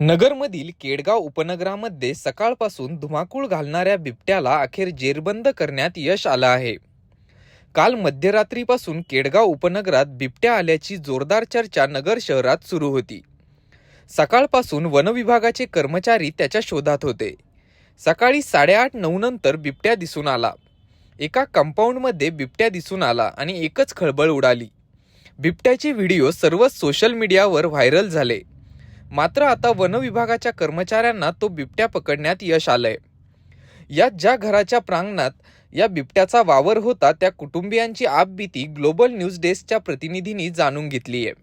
नगरमधील केडगाव उपनगरामध्ये सकाळपासून धुमाकूळ घालणाऱ्या बिबट्याला अखेर जेरबंद करण्यात यश आलं आहे. काल मध्यरात्रीपासून केडगाव उपनगरात बिबट्या आल्याची जोरदार चर्चा नगर शहरात सुरू होती. सकाळपासून वनविभागाचे कर्मचारी त्याच्या शोधात होते. सकाळी साडेआठ नऊ नंतर बिबट्या दिसून आला. एका कंपाऊंडमध्ये बिबट्या दिसून आला आणि एकच खळबळ उडाली. बिबट्याचे व्हिडिओ सर्व सोशल मीडियावर व्हायरल झाले. मात्र आता वनविभागाच्या कर्मचाऱ्यांना तो बिबट्या पकडण्यात यश आलंय. यात ज्या घराच्या प्रांगणात या बिबट्याचा वावर होता त्या कुटुंबियांची आपबीती ग्लोबल न्यूज डेस्कच्या प्रतिनिधींनी जाणून घेतली आहे.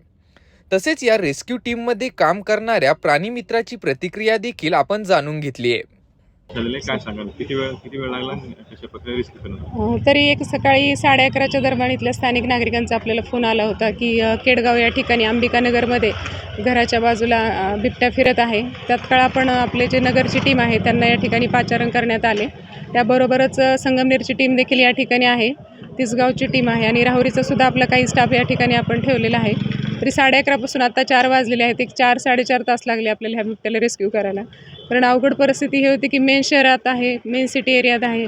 तसेच या रेस्क्यू टीममध्ये काम करणाऱ्या प्राणीमित्राची प्रतिक्रिया देखील आपण जाणून घेतली आहे आहे. काय सांगाल? किती वेळ किती वेळ लागला कशा प्रकारे तरी एक सकाळी साडे अकराच्या दरम्यान इथल्या स्थानिक नागरिकांचा आपल्याला फोन आला होता की केडगाव या ठिकाणी अंबिकानगरमध्ये घराच्या बाजूला बिबट्या फिरत आहे. तत्काळ आपण आपले जे नगरची टीम आहे त्यांना या ठिकाणी पाचारण करण्यात आले. त्याबरोबरच संगमनेरची टीम देखील या ठिकाणी आहे. तिसगावची टीम आहे आणि राहुरीचा सुद्धा आपला काही स्टाफ या ठिकाणी आपण ठेवलेला आहे. तरी साडे अकरापासून आता चार वाजलेले आहेत. एक चार साडेचार तास लागले आपल्याला ह्या बिबट्याला रेस्क्यू करायला. कारण अवघड परिस्थिती ही होती की मेन शहरात आहे मेन सिटी एरियात आहे.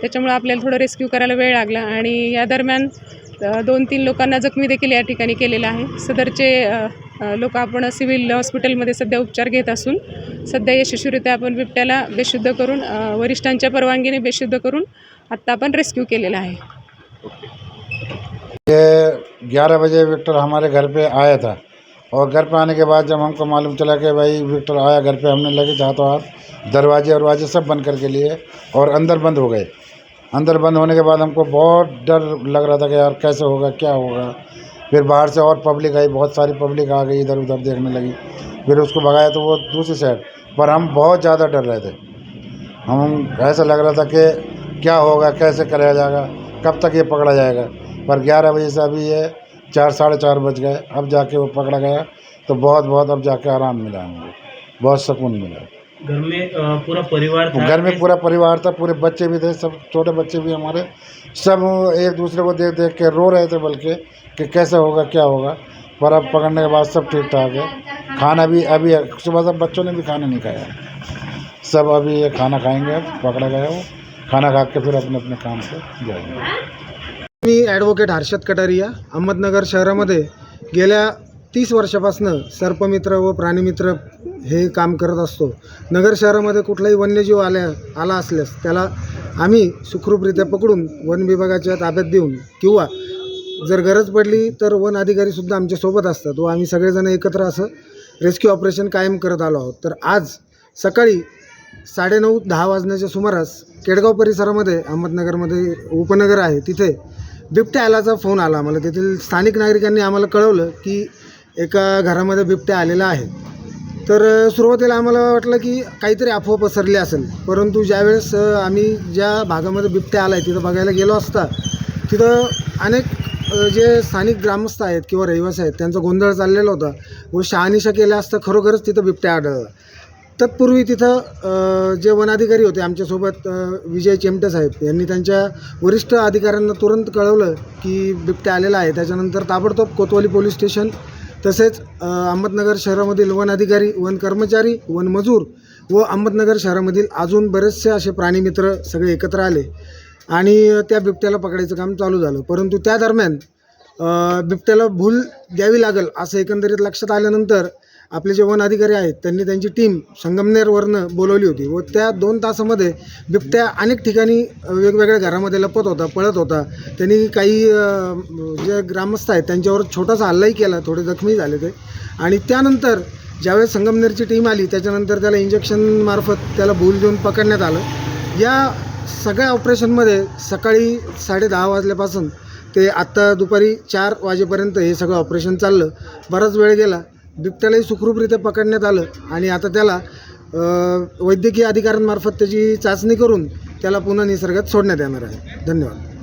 त्याच्यामुळं आपल्याला थोडं रेस्क्यू करायला वेळ लागला आणि या दरम्यान दोन तीन लोकांना जखमी देखील या ठिकाणी केलेलं आहे. सदरचे लोक आपण सिव्हिल हॉस्पिटलमध्ये सध्या उपचार घेत असून सध्या यशस्वीरित्या आपण बिबट्याला बेशुद्ध करून वरिष्ठांच्या परवानगीने बेशुद्ध करून आत्ता आपण रेस्क्यू केलेला आहे. ये ग्यारह बजे विक्टर हमारे घर पे आया था. और घर पे आने के बाद जब हमको मालूम चला कि भाई विक्टर आया घर पे, हमने लगे हाथों हाथ दरवाजे वरवाजे सब बंद करके लिए और अंदर बंद हो गए। अंदर बंद होने के बाद हमको बहुत डर लग रहा था कि यार कैसे होगा, क्या होगा। फिर बाहर से और पब्लिक आई, बहुत सारी पब्लिक आ गई, इधर उधर देखने लगी। फिर उसको भगाया तो वो दूसरी साइड पर हम बहुत ज़्यादा डर रहे थे। हम ऐसा लग रहा था कि क्या होगा, कैसे कराया जाएगा, कब तक ये पकड़ा जाएगा। पर ग्यारह बजे से अभी ये चार साढ़े चार बज गए। अब जाके वो पकड़ा गया तो बहुत बहुत अब जाके आराम मिला हमको। बहुत सुकून मिला। घर में पूरा परिवार था? घर में पूरा परिवार था पूरे बच्चे भी थे सब छोटे बच्चे भी हमारे। सब एक दूसरे को देख देख के रो रहे थे बल्कि कि कैसे होगा क्या होगा। पर अब पकड़ने के बाद सब ठीक ठाक है। खाना भी अभी सुबह सब बच्चों ने भी खाना नहीं खाया। सब अभी ये खाना खाएँगे अब पकड़ा गया वो। खाना खा के फिर अपने अपने काम से जाएँगे। मी ॲडव्होकेट हर्षद कटारिया अहमदनगर शहरामध्ये गेल्या तीस वर्षापासनं सर्पमित्र व प्राणीमित्र हे काम करत असतो. नगर शहरामध्ये कुठलाही वन्यजीव आल्या आला असल्यास त्याला आम्ही सुखरूपरित्या पकडून वन विभागाच्या ताब्यात देऊन किंवा जर गरज पडली तर वन अधिकारीसुद्धा आमच्यासोबत असतात व आम्ही सगळेजण एकत्र असं रेस्क्यू ऑपरेशन कायम करत आलो आहोत. तर आज सकाळी साडेनऊ दहा वाजण्याच्या सुमारास केडगाव परिसरामध्ये अहमदनगरमध्ये उपनगर आहे. तिथे बिबट्या आल्याचा फोन आला आम्हाला. तेथील स्थानिक नागरिकांनी आम्हाला कळवलं की एका घरामध्ये बिबट्या आलेला आहे. तर सुरुवातीला आम्हाला वाटलं की काहीतरी अफवा पसरली असेल. परंतु ज्यावेळेस आम्ही ज्या भागामध्ये बिबट्या आला आहे तिथं बघायला गेलो असता तिथं अनेक जे स्थानिक ग्रामस्थ आहेत किंवा रहिवासी आहेत त्यांचा गोंधळ चाललेला होता. व शहानिशा केल्या असता खरोखरच तिथं बिबट्या आढळला. तत्पूर्वी तिथं जे वनाधिकारी होते आमच्यासोबत विजय चिमटे साहेब यांनी त्यांच्या वरिष्ठ अधिकाऱ्यांना तुरंत कळवलं की बिबट्या आलेला आहे. त्याच्यानंतर ताबडतोब कोतवाली पोलीस स्टेशन तसेच अहमदनगर शहरामधील वन अधिकारी वन कर्मचारी वन मजूर व अहमदनगर शहरामधील अजून बरेचसे असे प्राणीमित्र सगळे एकत्र आले आणि त्या बिबट्याला पकडायचं काम चालू झालं. परंतु त्या दरम्यान बिबट्याला भूल द्यावी लागेल असं एकंदरीत लक्षात आल्यानंतर आपले जे वन अधिकारी आहेत त्यांनी त्यांची टीम संगमनेरवरनं बोलवली होती. व त्या दोन तासामध्ये बिबट्या अनेक ठिकाणी वेगवेगळ्या घरामध्ये लपत होता पळत होता. त्यांनी काही जे ग्रामस्थ आहेत त्यांच्यावर छोटासा हल्लाही केला थोडे जखमी झाले ते. आणि त्यानंतर ज्यावेळेस संगमनेरची टीम आली त्याच्यानंतर त्याला इंजेक्शनमार्फत त्याला भूल देऊन पकडण्यात आलं. या सगळ्या ऑपरेशनमध्ये सकाळी साडे दहा वाजल्यापासून ते आत्ता दुपारी चार वाजेपर्यंत हे सगळं ऑपरेशन चाललं. बराच वेळ गेला. बिबट्यालाही सुखरूपरित्या पकडण्यात आलं आणि आता त्याला वैद्यकीय अधिकाऱ्यांमार्फत त्याची चाचणी करून त्याला पुन्हा निसर्गात सोडण्यात येणार आहे. धन्यवाद.